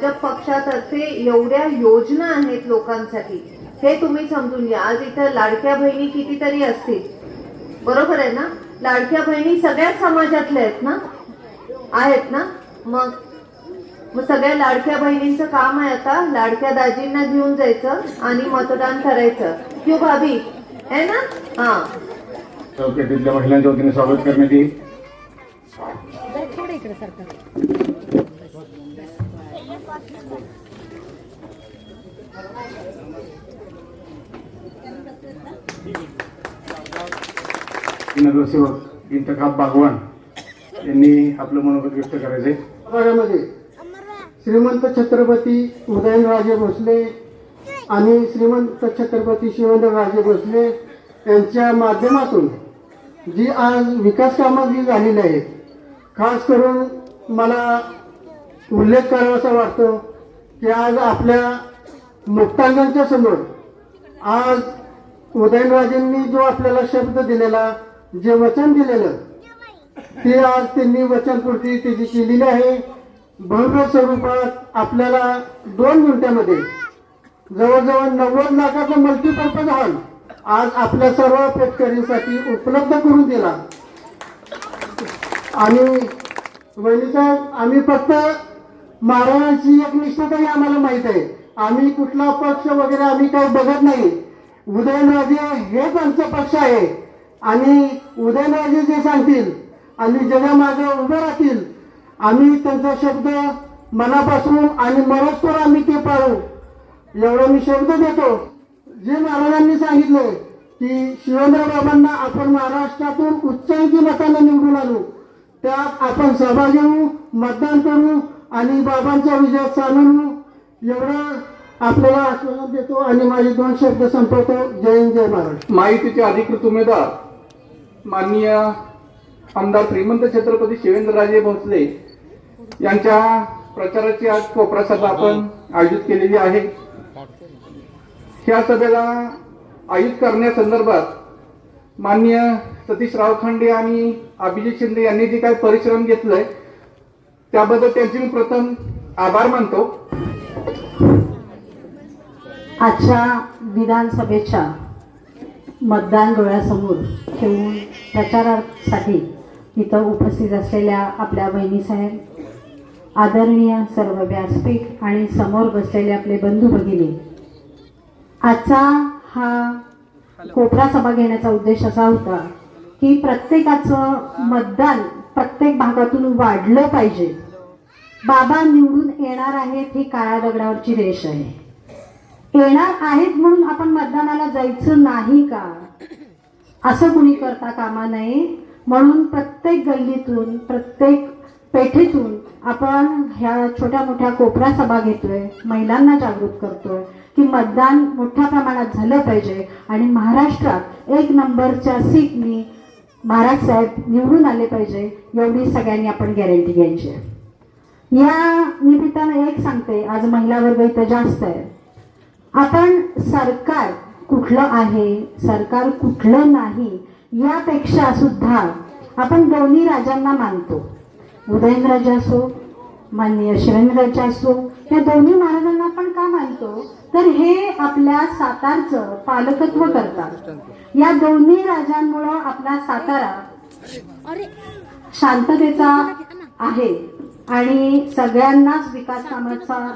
भाजप पक्षातर्फे एवढ्या योजना आहेत लोकांसाठी हे तुम्ही समजून घ्या. आज इथं लाडक्या बहिणी कितीतरी असतील. बरोबर आहे ना? लाडक्या बहिणी सगळ्याच समाजातल्या आहेत ना? आहेत ना? मग मग सगळ्या लाडक्या बहिणींचं काम आहे आता लाडक्या दाजींना घेऊन जायचं आणि मतदान करायचं. क्यू भाभी? आहे ना? हा. चौकटीतल्या महिलांच्या वतीने स्वागत करण्यात येईल. नगरसेवक इंतकाब बागवान यांनी आपलं मनोगत व्यक्त करायचे भागामध्ये श्रीमंत छत्रपती उदयनराजे भोसले आणि श्रीमंत छत्रपती शिवेंद्रराजे भोसले यांच्या माध्यमातून जी आज विकास कामं जी झालेली आहेत खास करून मला उल्लेख करावासा वाटतो की आज आपल्या मुक्तांगांच्या समोर. आज उदयनराजेंनी जो आपल्याला शब्द दिलेला जे वचन दिलेलं ते आज त्यांनी वचनपूर्ती त्याची केलेली आहे. भव्य स्वरूपात आपल्याला दोन मिनिटांमध्ये जवळजवळ नव्वद लाखाचा मल्टीपर्पज हॉल आज आपल्या सर्व शेतकऱ्यांसाठी उपलब्ध करून दिला. आणि वहिनीसाहेब आम्ही फक्त महाराजांची एक निष्ठताही आम्हाला माहीत आहे. आम्ही कुठला पक्ष वगैरे आम्ही काही बघत नाही. उदयनराजे हेच आमचा पक्ष आहे. आणि उदयनराजे जे सांगतील आणि जगामागे उभे राहतील आम्ही त्यांचा शब्द मनापासून आणि मरोस्तोर आम्ही ते पाळू. एवढा मी शब्द देतो. जे महाराजांनी सांगितले की शिवेंद्र बाबांना आपण महाराष्ट्रातून उच्चांकी मताने निवडून आणू. त्यात आपण सहभागी होऊ मतदान करू आणि बाबांच्या विजयात सामील होऊ. एवढं आपल्याला आश्वासन देतो आणि माझे दोन शब्द संपवतो. जय हिंद जय महाराष्ट्र. माहितीचे अधिकृत उमेदवार माननीय आमदार श्रीमंत छत्रपती शिवेंद्रराजे भोसले यांच्या प्रचाराची आज कोपरा सभा आपण आयोजित केलेली आहे. ह्या सभेला आयोजित करण्यासंदर्भात माननीय सतीश रावखंडे आणि अभिजित शिंदे यांनी जे काही परिश्रम घेतलंय त्याबद्दल त्यांचे मी प्रथम आभार मानतो. आजच्या विधानसभेच्या मतदान डोळ्यासमोर ठेवून प्रचारासाठी इथं उपस्थित असलेल्या आपल्या बहिणीसाहेब आदरणीय सर्व व्यासपीठ आणि समोर बसलेले आपले बंधू भगिनी आजचा हा कोपरा सभा घेण्याचा उद्देश असा होता की प्रत्येकाचं मतदान प्रत्येक भागातून वाढलं पाहिजे. बाबा निवडून येणार आहेत ही काळ्या दगडावरची रेष आहे. येणार आहेत म्हणून आपण मतदानाला जायचं नाही का? असं कुणी करता कामा नये. म्हणून प्रत्येक गल्लीतून प्रत्येक पेठेतून आपण ह्या छोट्या मोठ्या कोपऱ्या सभा घेतोय महिलांना जागृत करतोय की मतदान मोठ्या प्रमाणात झालं पाहिजे. आणि महाराष्ट्रात एक नंबरच्या सीटनी महाराज साहेब निवडून आले पाहिजे एवढी सगळ्यांनी आपण गॅरंटी घ्यायची या निमित्तानं एक सांगते आज महिला वर्ग इथं जास्त आहे. आपण सरकार कुठलं आहे सरकार कुठलं नाही यापेक्षा सुद्धा आपण दोन्ही राजांना मानतो. उदयनराजे असो माननीय शिवेंद्रराजे असो या दोन्ही महाराजांना आपण का मानतो? तर हे आपल्या सातारचं पालकत्व करतात. या दोन्ही राजांमुळं आपला सातारा शांततेचा आहे आणि सगळ्यांनाच विकास कामाचा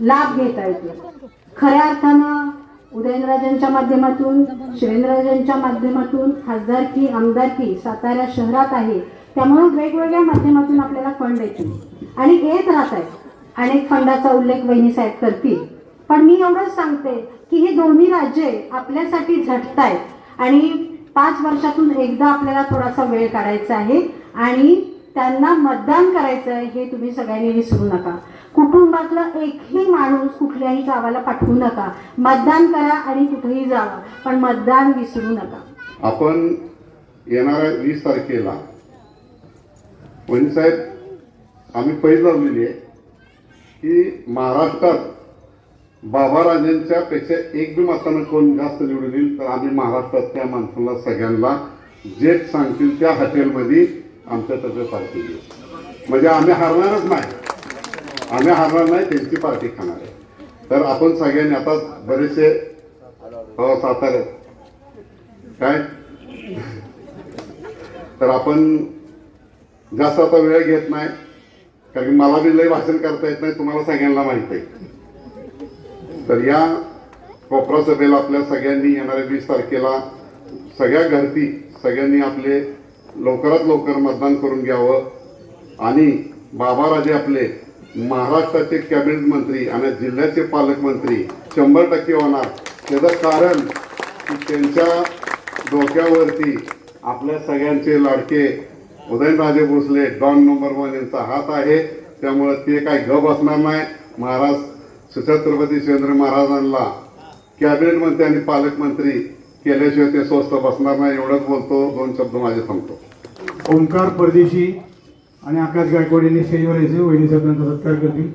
लाभ घेता येतो. खऱ्या अर्थानं उदयनराजांच्या माध्यमातून शिवेंद्रराजांच्या माध्यमातून खासदारकी आमदारकी सातारा शहरात आहे. त्यामुळे वेगवेगळ्या माध्यमातून आपल्याला फंड येतील आणि येत राहत आहेत. अनेक फंडाचा उल्लेख वहिनी साहेब करतील. पण मी एवढंच सांगते की हे दोन्ही राज्ये आपल्यासाठी झटतायत आणि पाच वर्षातून एकदा आपल्याला थोडासा वेळ काढायचा आहे. आणि त्यांना मतदान करायचं आहे हे तुम्ही सगळ्यांनी विसरू नका. कुटुंबातला एकही माणूस कुठल्याही गावाला पाठवू नका. मतदान करा आणि कुठेही जावा पण मतदान विसरू नका. आपण येणाऱ्या वीस तारखेला साहेब आम्ही पैज लावलेली आहे की महाराष्ट्रात बाबा राजांच्या पेक्षा एक बी मतानं कोण जास्त निवडून येईल तर आम्ही महाराष्ट्रात त्या माणसाला सगळ्यांना जे सांगतील त्या हॉटेलमध्ये आमच्या तर्फे पार्टी देऊ म्हणजे आम्ही हारणारच नाही. आम्ही हारणार नाही त्यांची पार्टी खाणार आहे. तर आपण सगळ्यांनी आता बरेचसे हो सातारा. काय? तर आपण जास्त आता वेळ घेत नाही. कारण की मला बी लय भाषण करता येत नाही तुम्हाला सगळ्यांना माहीत आहे. तर या कोपरा सभेला आपल्या सगळ्यांनी येणाऱ्या वीस तारखेला सगळ्या घरती सगळ्यांनी आपले लवकरात लवकर मतदान करून घ्यावं. आणि बाबाराजे आपले महाराष्ट्राचे कॅबिनेट मंत्री आणि जिल्ह्याचे पालकमंत्री शंभर टक्के होणार. त्याचं कारण की त्यांच्या डोक्यावरती आपल्या सगळ्यांचे लाडके Udayanraje Bhosale don number one यांचा हात आहे. त्यामुळे ते काय गप असणार नाही. महाराज सुछत्रपती शिवेंद्र महाराजांना कॅबिनेट मंत्री आणि पालकमंत्री केल्याशिवाय ते स्वस्त बसणार नाही एवढंच बोलतो दोन शब्द माझे थांबतो ओंकार परदेशी आणि आकाश गायकवाड यांनी स्टेजवर यायचे वहिनी साहेब त्यांचा सत्कार करतील.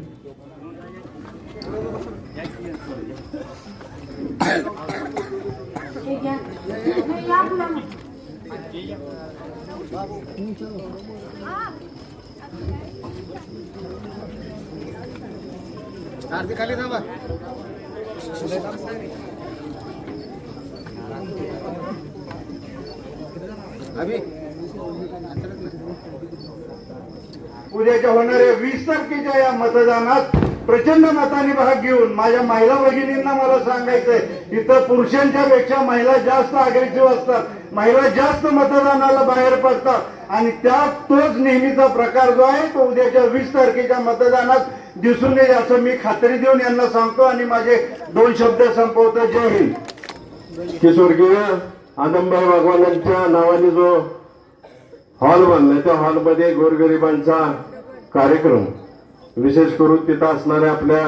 उद्याच्या होणाऱ्या वीस तारखेच्या या मतदानात प्रचंड मताने भाग घेऊन माझ्या महिला भगिनींना मला सांगायचंय इथं पुरुषांच्या पेक्षा महिला जास्त अग्रेसिव्ह असतात. महिला जास्त मतदानाला बाहेर पडतात. आणि त्यात तोच नेहमीचा प्रकार जो आहे तो उद्याच्या वीस तारखेच्या मतदानात दिसून येईल असं मी खात्री देऊन यांना सांगतो. आणि माझे दोन शब्द संपवतो. जय हिंद. की आनंदबाई आदमबाई भगवानांच्या नावाने जो हॉल बांधलाय त्या हॉलमध्ये गोरगरिबांचा कार्यक्रम. विशेष करून तिथं असणाऱ्या आपल्या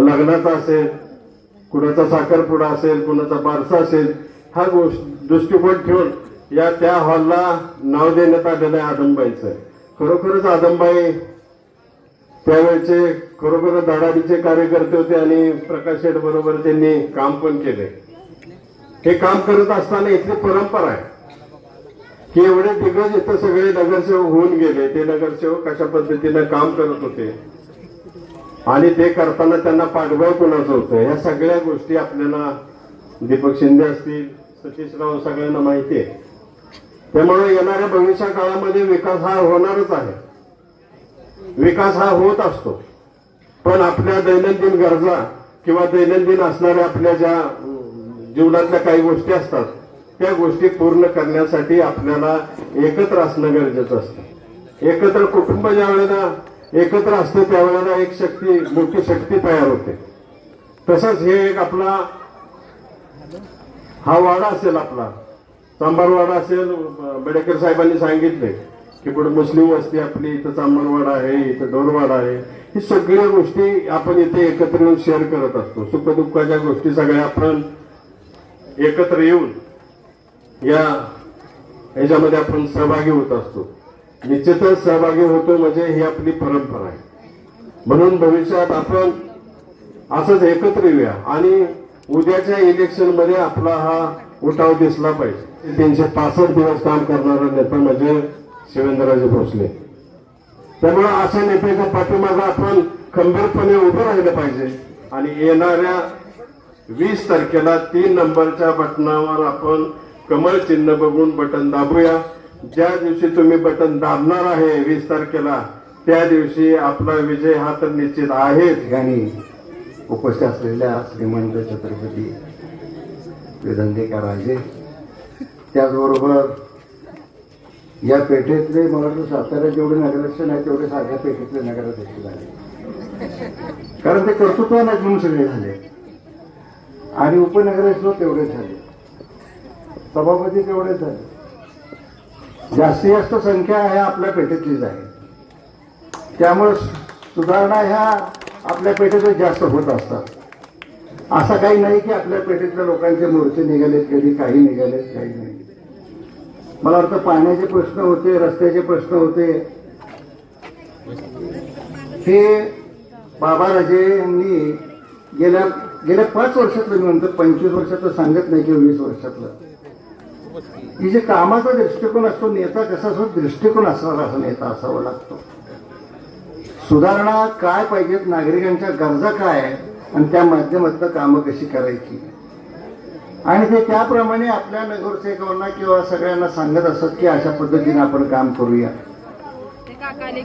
लग्नाचा असेल कुणाचा साखरपुडा असेल कुणाचा बारसा असेल हा गोष्ट दृष्टिकोन ठेवून या त्या हॉलला नाव देण्यात आलेलं आहे आदमबाईचं. खरोखरच आदमबाई त्यावेळेचे खरोखर धडाडीचे कार्यकर्ते होते आणि प्रकाश शेठ बरोबर त्यांनी काम पण केले. हे काम करत असताना इथली परंपरा आहे. की एवढे दिग्गज इथं सगळे नगरसेवक होऊन गेले. ते नगरसेवक कशा पद्धतीनं काम करत होते? आणि ते करताना त्यांना पाठबळ कोणाचं होतं? ह्या सगळ्या गोष्टी आपल्याला दीपक शिंदे असतील सतीशराव सगळ्यांना माहिती आहे. त्यामुळे येणाऱ्या भविष्या काळामध्ये विकास हा होणारच आहे. विकास हा होत असतो. पण आपल्या दैनंदिन गरजा किंवा दैनंदिन असणाऱ्या आपल्या ज्या जीवनातल्या काही गोष्टी असतात त्या गोष्टी पूर्ण करण्यासाठी आपल्याला एकत्र असणं गरजेचं असतं. एकत्र कुटुंब ज्या वेळेला एकत्र असते त्यावेळेला एक शक्ती मोठी शक्ती तयार होते. तसंच हे एक आपला हा वाडा असेल आपला. चांबारवाडा असेल बेडेकर साहेबांनी सांगितले की पुढे मुस्लिम वस्ती आपली इथं चांबारवाडा आहे इथं डोरवाडा आहे. ही सगळ्या गोष्टी आपण इथे एकत्र येऊन शेअर करत असतो. सुखदुःखाच्या गोष्टी सगळ्या आपण एकत्र येऊन या ह्याच्यामध्ये आपण सहभागी होत असतो. निश्चितच सहभागी होतो म्हणजे ही आपली परंपरा आहे. म्हणून भविष्यात आपण असंच एकत्र येऊया आणि उद्याच्या इलेक्शनमध्ये आपला हा उठाव दिसला पाहिजे. तीनशे पासष्ट दिवस काम करणारा नेता म्हणजे शिवेंद्रराजे भोसले. त्यामुळे अशा नेत्याच्या पाठीमागे आपण खंबीरपणे उभं राहिलं पाहिजे आणि येणाऱ्या वीस तारखेला तीन नंबरच्या बटनावर आपण कमळ चिन्ह बघून बटन दाबूया. ज्या दिवशी तुम्ही बटन दाबणार आहे वीस तारखेला त्या दिवशी आपला विजय हा तर निश्चित आहेच. ठिकाणी उपस्थित असलेल्या श्रीमंत छत्रपती विधंदेकर राजे त्याचबरोबर या पेठेतले मला वाटतं सातारा जेवढे नगराध्यक्ष नाही तेवढे साध्या पेठेतले नगराध्यक्ष झाले. कारण ते कर्तृत्वान म्हणून सगळे झाले. आणि उपनगरेश्वर तेवढे झाले. सभापती तेवढेच झाले. जास्तीत जास्त संख्या ह्या आपल्या पेठेतलीच आहे. त्यामुळे सुधारणा ह्या आपल्या पेठेतच जास्त होत असतात. असं काही नाही की आपल्या पेठेतल्या लोकांचे मोर्चे निघालेत कधी काही निघालेत काही नाही. मला वाटतं पाण्याचे प्रश्न होते रस्त्याचे प्रश्न होते. हे बाबाराजे यांनी गेल्या गेल्या पाच वर्षातलं मी म्हणतो पंचवीस वर्षातलं सांगत नाही किंवा वीस वर्षातलं. की जे कामाचा दृष्टिकोन असतो नेता कसा असतो दृष्टिकोन असणारा असा नेता असावा लागतो. सुधारणा काय पाहिजेत नागरिकांच्या गरजा काय आणि त्या माध्यमातून कामं कशी करायची? आणि ते त्याप्रमाणे आपल्या नगरसेवकांना किंवा सगळ्यांना सांगत असत की अशा पद्धतीने आपण काम करूया.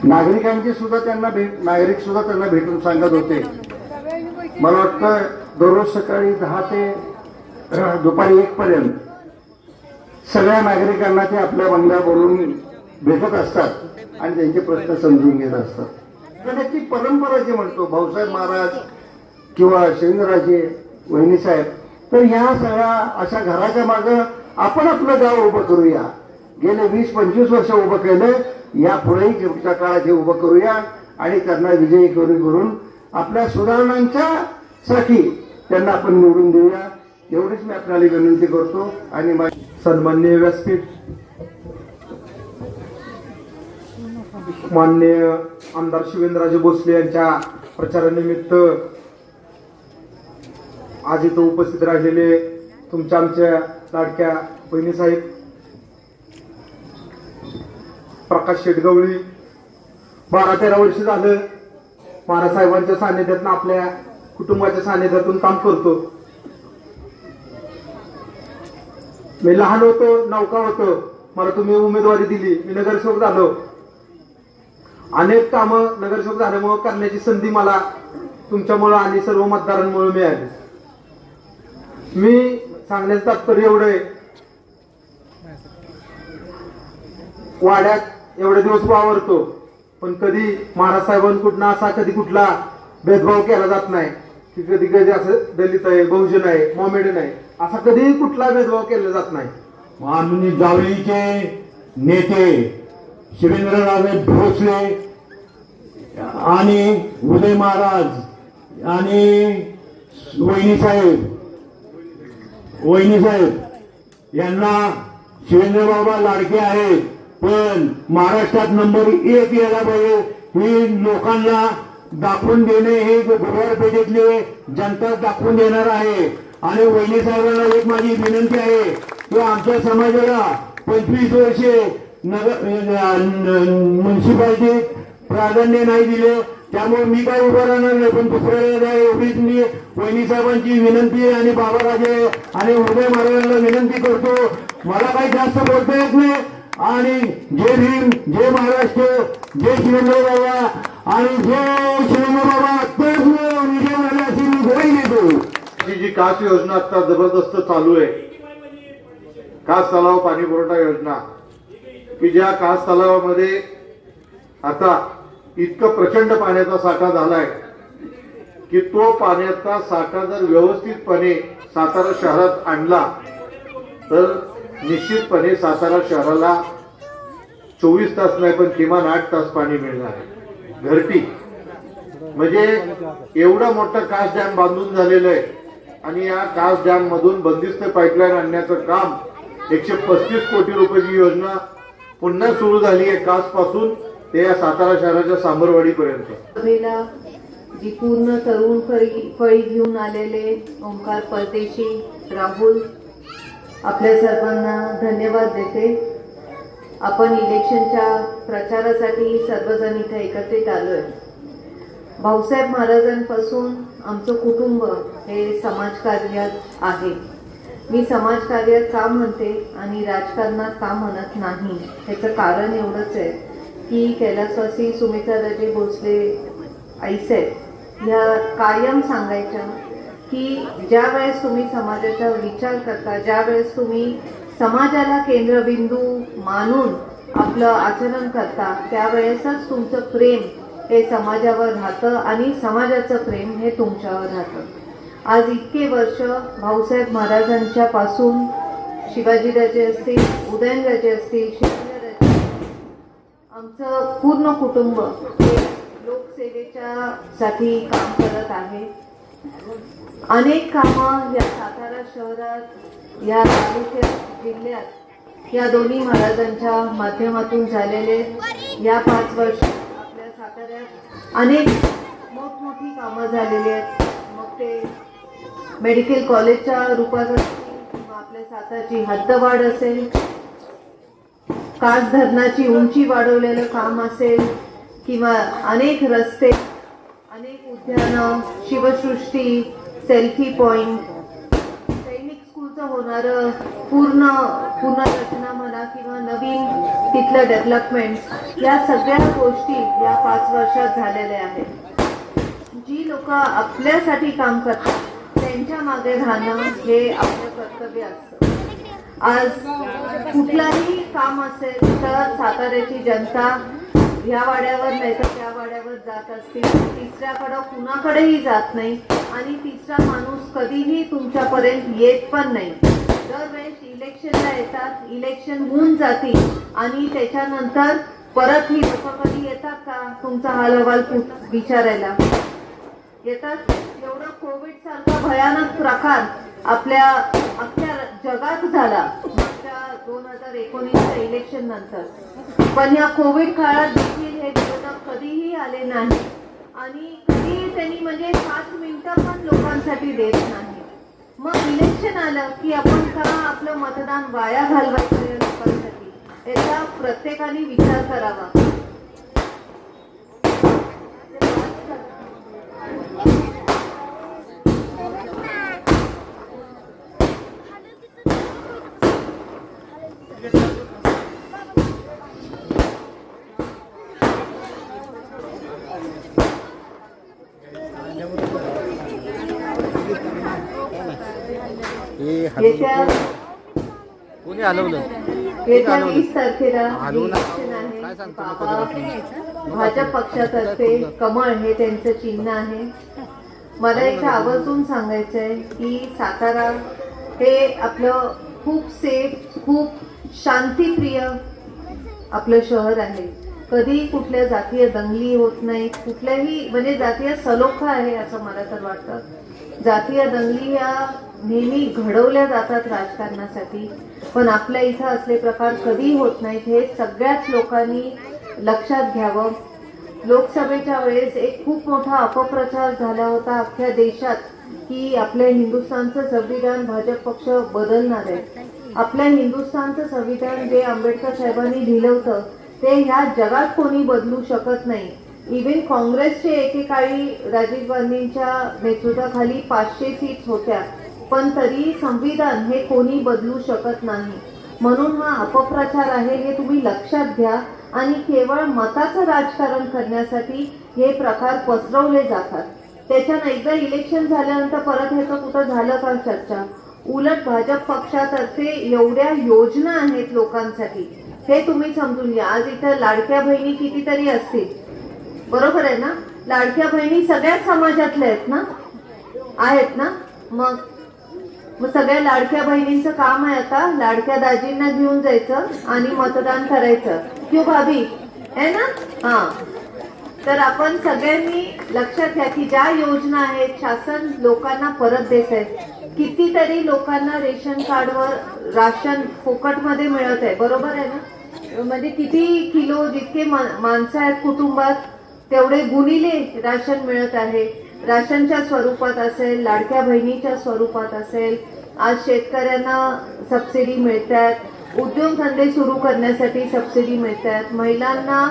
नागरिकांची सुद्धा त्यांना भेट नागरिक सुद्धा त्यांना भेटून सांगत होते. मला वाटतं दररोज सकाळी दहा ते दुपारी एक पर्यंत सगळ्या नागरिकांना ते आपल्या बंगल्या बोलून भेटत असतात आणि त्यांचे प्रश्न समजून घेत असतात. तर त्याची परंपरा जी म्हणतो भाऊसाहेब महाराज किंवा शिवेंद्रराजे वहिनीसाहेब तर ह्या सगळ्या अशा घराच्या मागं आपण आपलं गाव उभं करूया. गेले वीस पंचवीस वर्ष उभं केलं या पुढेही पुढच्या काळात हे उभं करूया आणि त्यांना विजयी करून करून आपल्या सुधारणांच्या साठी त्यांना आपण निवडून देऊया. एवढीच मी आपल्याला विनंती करतो. आणि सन्मान्य व्यासपीठ. मान्य आमदार शिवेंद्रराजे भोसले यांच्या प्रचारानिमित्त आज इथं उपस्थित राहिलेले तुमच्या आमच्या लाडक्या बहिणीसाहेब प्रकाश शेटगवळी. बारा तेरा वर्ष झालं. महाराजसाहेबांच्या सानिध्यातून आपल्या कुटुंबाच्या सानिध्यातून काम करतो. मी लहान होतो नौका होतो. मला तुम्ही उमेदवारी दिली मी नगरसेवक झालो. अनेक कामं नगरसेवक झाल्यामुळं करण्याची संधी मला तुमच्यामुळं आणि सर्व मतदारांमुळे मिळाली. मी सांगण्याचं तात्पर्य एवढं आहे. वाड्यात एवढे दिवस वावरतो पण कधी महाराज साहेबांकडून असा कधी कुठला भेदभाव केला जात नाही. की कधी कधी असं दलित आहे बहुजन आहे मॉमेडन आहे असा कधीही कुठला भेदभाव केला जात नाही. माननीय जावळीचे नेते शिवेंद्रराजे भोसले आणि उदय महाराज आणि वहिनी साहेब वहिनी साहेब यांना शिवेंद्र बाबा लाडके आहेत पण महाराष्ट्रात नंबर एक यायला पाहिजे. ही लोकांना दाखवून देणे हे गुरुवार पेठेतले जनता दाखवून देणार आहे. आणि वहिनी साहेबांना एक माझी विनंती आहे की आमच्या समाजाला पंचवीस वर्षे नगर म्युन्सिपाल्टी प्राधान्य नाही दिले. त्यामुळे मी काय उभं राहणार नाही पण दुसऱ्याला एवढीच मी वहिनी साहेबांची विनंती आणि बाबाराजे आणि उदय महाराजांना विनंती करतो. मला काही जास्त बोलता येत नाही. आणि जय भीम जय महाराष्ट्र जय शिवंदर बाबा. आणि जो विजय अशी मी देतो. ही जी कास योजना आता जबरदस्त चालू आहे. कास तलाव पाणी पुरवठा योजना. की ज्या कास तलावामध्ये आता इतकं प्रचंड पाण्याचा साठा झालाय की तो पाण्याचा साठा जर व्यवस्थितपणे सातारा शहरात आणला तर निश्चितपणे सातारा शहराला चोवीस तास नाही पण किमान आठ तास पाणी मिळणार आहे. घरटी. म्हणजे एवढा मोठा कास डॅम बांधून झालेलं आहे. आणि या कास डॅम मधून बंदिस्त पाईपलाईन आणण्याचं काम एकशे पस्तीस कोटी रुपयाची योजना पुन्हा सुरू झाली आहे कासपासून ते या सातारा शहराच्या सांबरवाडीपर्यंत. जी पूर्ण तरुण फळी फळी घेऊन आलेले ओंकार परदेशी राहुल आपल्या सर्वांना धन्यवाद देते. आपण इलेक्शनच्या प्रचारासाठी सर्वजण इथे एकत्रित आलो आहे भाऊसाहेब महाराजांपासून आमचं कुटुंब हे समाजकार्यात आहे. मी समाजकार्यात का म्हणते आणि राजकारणात का म्हणत नाही ह्याचं कारण एवढंच आहे की कैलासवासी सुमित्राराजे भोसले आईसाहेब ह्या कायम सांगायच्या की ज्या वेळेस तुम्ही समाजाचा विचार करता ज्या वेळेस तुम्ही समाजाला केंद्रबिंदू मानून आपलं आचरण करता त्यावेळेसच तुमचं प्रेम हे समाजावर राहतं आणि समाजाचं प्रेम हे तुमच्यावर राहतं. आज इतके वर्ष भाऊसाहेब महाराजांच्या पासून शिवाजीराजे असतील उदयनराजे असतील शिवाजीराजे आमचं पूर्ण कुटुंब हे लोकसेवेच्या साठी काम करत आहे. अनेक कामं या सातारा शहरात या तालुक्यात जिल्ह्यात या दोन्ही महाराजांच्या माध्यमातून झालेले या पाच वर्ष आपल्या साताऱ्यात अनेक मोठमोठी कामं झालेली आहेत. मग ते मेडिकल कॉलेजच्या रूपात असतील किंवा आपल्या साताची हद्दवाढ असेल कास धरणाची उंची वाढवलेलं काम असेल किंवा अनेक रस्ते अनेक उद्यानं शिवसृष्टी सेल्फी पॉईंट होणार पूर्ण पुनर्रचना म्हणा किंवा नवीन तिथलं डेव्हलपमेंट या सगळ्या गोष्टी या पाच वर्षात झालेल्या आहेत. जी लोक आपल्यासाठी काम करतात त्यांच्या मागे राहणं हे आपलं कर्तव्य असतं. आज कुठलाही काम असेल तर साताऱ्याची जनता ह्या वाड्यावर नाही तर त्या वाड्यावर जात असतील. तिसऱ्याकडं कुणाकडेही जात नाही आणि तिसरा माणूस कधीही तुमच्यापर्यंत येत पण नाही. दरवेळेस इलेक्शनला येतात इलेक्शन होऊन जातील आणि त्याच्यानंतर परत ही लोक कधी येतात का? तुमचा हाल अहवाल विचारायला. येतात. एवढं कोविड सारखा भयानक प्रकार आपल्या अख्ख्या जगात झाला. मागच्या दोन हजार एकोणीसच्या इलेक्शन नंतर. पण या कोविड काळात देखील हे विरोधक कधीही आले नाही. आणि कधीही त्यांनी म्हणजे पाच मिनिटं पण लोकांसाठी देत नाही. मग इलेक्शन आलं की आपण का आपलं मतदान वाया घालवायचं लोकांसाठी. याचा प्रत्येकाने विचार करावा येत्या कोणी हलवलं? भाजप पक्षातर्फे कमळ हे त्यांचं चिन्ह आहे. मला इथे आवर्जून सांगायचं आहे की सातारा हे आपलं खूप सेफ खूप शांतिप्रिय आपलं शहर आहे. कधी कुठल्या जातीय दंगली होत नाही. कुठल्याही म्हणजे जातीय सलोखा आहे असं मला तर वाटतं. जातीय दंगली या नेहमी घडवल्या जातात राजकारणासाठी. पण आपल्या इथं असले प्रकार कधी होत नाहीत. हे सगळ्याच लोकांनी लक्षात घ्यावं. लोकसभेच्या वेळेस एक खूप मोठा अपप्रचार झाला होता अख्ख्या देशात की आपल्या हिंदुस्थानचं संविधान भाजप पक्ष बदलणार आहे. आपल्या हिंदुस्थानचं संविधान जे आंबेडकर साहेबांनी लिहिलं होतं ते ह्या जगात कोणी बदलू शकत नाही. इव्हन काँग्रेसचे एकेकाळी राजीव गांधींच्या नेतृत्वाखाली पाचशे सीट्स होत्या. पण तरी संविधान हे कोणी बदलू शकत नाही. म्हणून हा अपप्रचार आहे हे तुम्ही लक्षात घ्या आणि केवळ मताचं राजकारण करण्यासाठी हे प्रकार पसरवले जातात. त्याच्यानं एकदा इलेक्शन झाल्यानंतर परत ह्याचं कुठं झालं का चर्चा? उलट भाजप पक्षातर्फे एवढ्या योजना आहेत लोकांसाठी. हे तुम्ही समजून घ्या. आज इथं लाडक्या बहिणी कितीतरी असतील. बरोबर आहे ना? लाडक्या बहिणी सगळ्याच समाजातल्या आहेत ना? आहेत ना? मग मग सगळ्या लाडक्या बहिणींचं काम आहे आता. लाडक्या दाजींना घेऊन जायचं आणि मतदान करायचं. क्यू भाभी? आहे ना? हा. तर आपण सगळ्यांनी लक्षात घ्या की ज्या योजना आहेत शासन लोकांना परत देत आहे कितीतरी लोकांना रेशन कार्डवर राशन फुकटमध्ये मिळत आहे. बरोबर आहे ना? म्हणजे किती किलो जितके माणसं आहेत कुटुंबात तेवढे गुणिले राशन मिळत आहे. राशनच्या स्वरूपात असेल लाडक्या बहिणीच्या स्वरूपात असेल आज शेतकऱ्यांना सबसिडी मिळतात उद्योगधंदे सुरू करण्यासाठी सबसिडी मिळतात महिलांना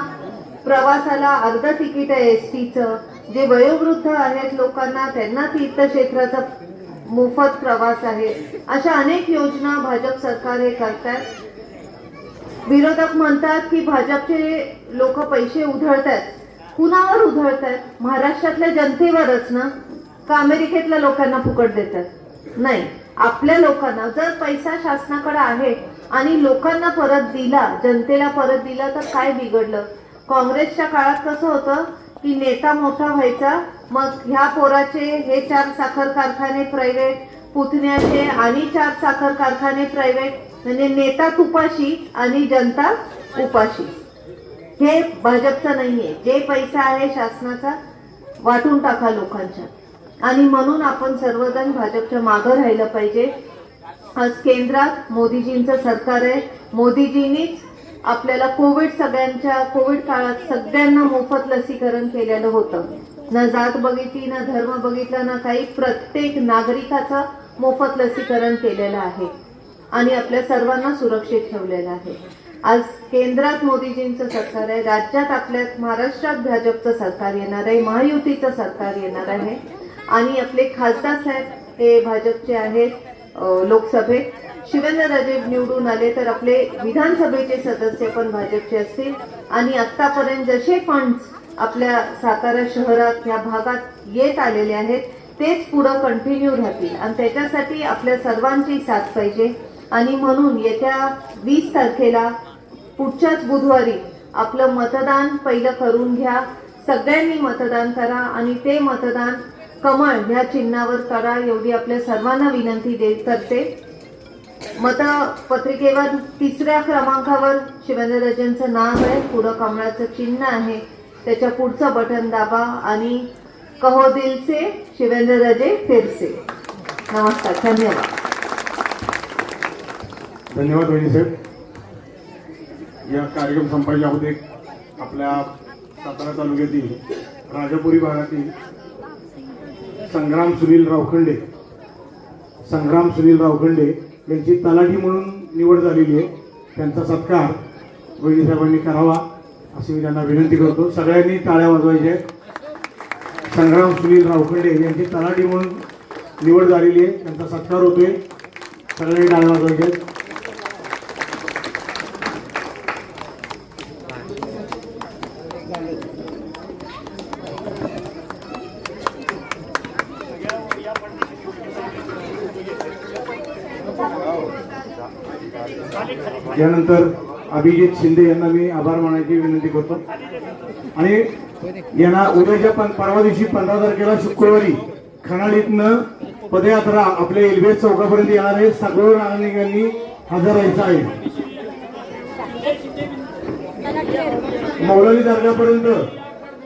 प्रवासाला अर्ध तिकीट आहे एस टीचं जे वयोवृद्ध आहेत लोकांना त्यांना तीर्थक्षेत्राचा मोफत प्रवास आहे. अशा अनेक योजना भाजप सरकार हे करतात विरोधक म्हणतात की भाजपचे लोक पैसे उधळतात कुणावर उधळतात महाराष्ट्रातल्या जनतेवरच ना? का अमेरिकेतल्या लोकांना फुकट देतात? नाही. आपल्या लोकांना जर पैसा शासनाकडे आहे आणि लोकांना परत दिला जनतेला परत दिला तर काय बिघडलं? काँग्रेसच्या काळात कसं होतं की नेता मोठा व्हायचा मग ह्या पोराचे हे चार साखर कारखाने प्रायव्हेट पुतण्याचे आणि चार साखर कारखाने प्रायव्हेट म्हणजे नेता तुपाशी आणि जनता उपाशी. हे भाजपचं नाहीये. जे पैसा आहे शासनाचा वाटून टाका लोकांच्या. आणि म्हणून आपण सर्वजण भाजपच्या मागं राहिलं पाहिजे. आज केंद्रात मोदीजींचं सरकार आहे. मोदीजींनीच आपल्याला कोविड सगळ्यांच्या कोविड काळात सगळ्यांना मोफत लसीकरण केलेलं होतं. न जात बघितली ना धर्म बघितला ना काही प्रत्येक नागरिकाचं मोफत लसीकरण केलेलं आहे. आणि आपल्या सर्वांना सुरक्षित ठेवलेलं आहे. आज केंद्रात मोदीजींचं सरकार आहे. राज्यात आपल्या महाराष्ट्रात भाजपचं सरकार येणार आहे. महायुतीचं सरकार येणार आहे. आणि आपले खासदार साहेब हे भाजपचे आहेत लोकसभेत. शिवेंद्रराजे निवडून आले तर आपले विधानसभेचे सदस्य पण भाजपचे असतील. आणि आतापर्यंत जसे फंड्स आपल्या सातारा शहरात या भागात येत आलेले आहेत तेच पुढं कंटिन्यू राहतील. आणि त्याच्यासाठी आपल्या सर्वांची साथ पाहिजे. आणि म्हणून येत्या वीस तारखेला पुढच्याच बुधवारी आपलं मतदान पहिलं करून घ्या. सगळ्यांनी मतदान करा आणि ते मतदान कमळ ह्या चिन्हावर करा एवढी आपल्या सर्वांना विनंती दे करते. मतपत्रिकेवर तिसऱ्या क्रमांकावर शिवेंद्रराजेंचं नाव आहे पुढं कमळाचं चिन्ह आहे. त्याच्या पुढचं बटन दाबा आणि कहो दिलसे शिवेंद्रराजे फिरसे नमस्कार धन्यवाद. धन्यवाद वहिनी साहेब. या कार्यक्रम संपायच्या अगोदर आपल्या सातारा तालुक्यातील राजापुरी भागातील संग्राम सुनील रावखंडे. संग्राम सुनील रावखंडे यांची तलाठी म्हणून निवड झालेली आहे. त्यांचा सत्कार वहिनीसाहेबांनी करावा अशी मी त्यांना विनंती करतो. सगळ्यांनी टाळ्या वाजवायच्या आहेत. संग्राम सुनील रावखंडे यांची तलाठी म्हणून निवड झालेली आहे. त्यांचा सत्कार होतोय. सगळ्यांनी टाळ्या वाजवायच्या आहेत. यानंतर अभिजित शिंदे यांना मी आभार मानायची विनंती करतो. आणि यांना उद्याच्या पण परवा दिवशी पंधरा तारखेला शुक्रवारी खणाडीतनं पदयात्रा आपल्या एलबीएस चौकापर्यंत येणार आहे. सगळं नागरिकांनी हजर राहायचं आहे. मौलवी दर्गापर्यंत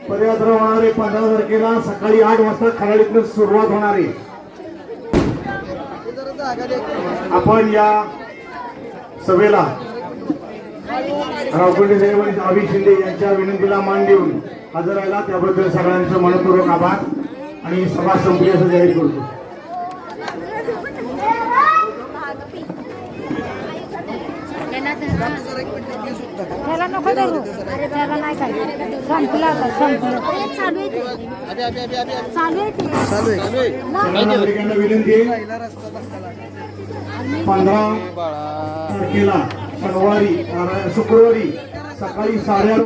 पदयात्रा होणार आहे. पंधरा तारखेला सकाळी आठ वाजता खराडीतनं सुरुवात होणार आहे. आपण या सभेला रावकुंडे साहेब आणि अभि शिंदे यांच्या विनंतीला मान देऊन हजर राहिला. त्याबद्दल सगळ्यांचं मनपूर्वक आभार आणि सभा संपली असं जाहीर करतो. त्याला नको धरू. अरे त्याला नाही काय. संपलं आता संपलं. चालू आहे ते. चालू आहे ते. सर्व नागरिकांना विनंती आहे. पंधरा तारखेला शनिवारी शुक्रवारी सकाळी साडेआठ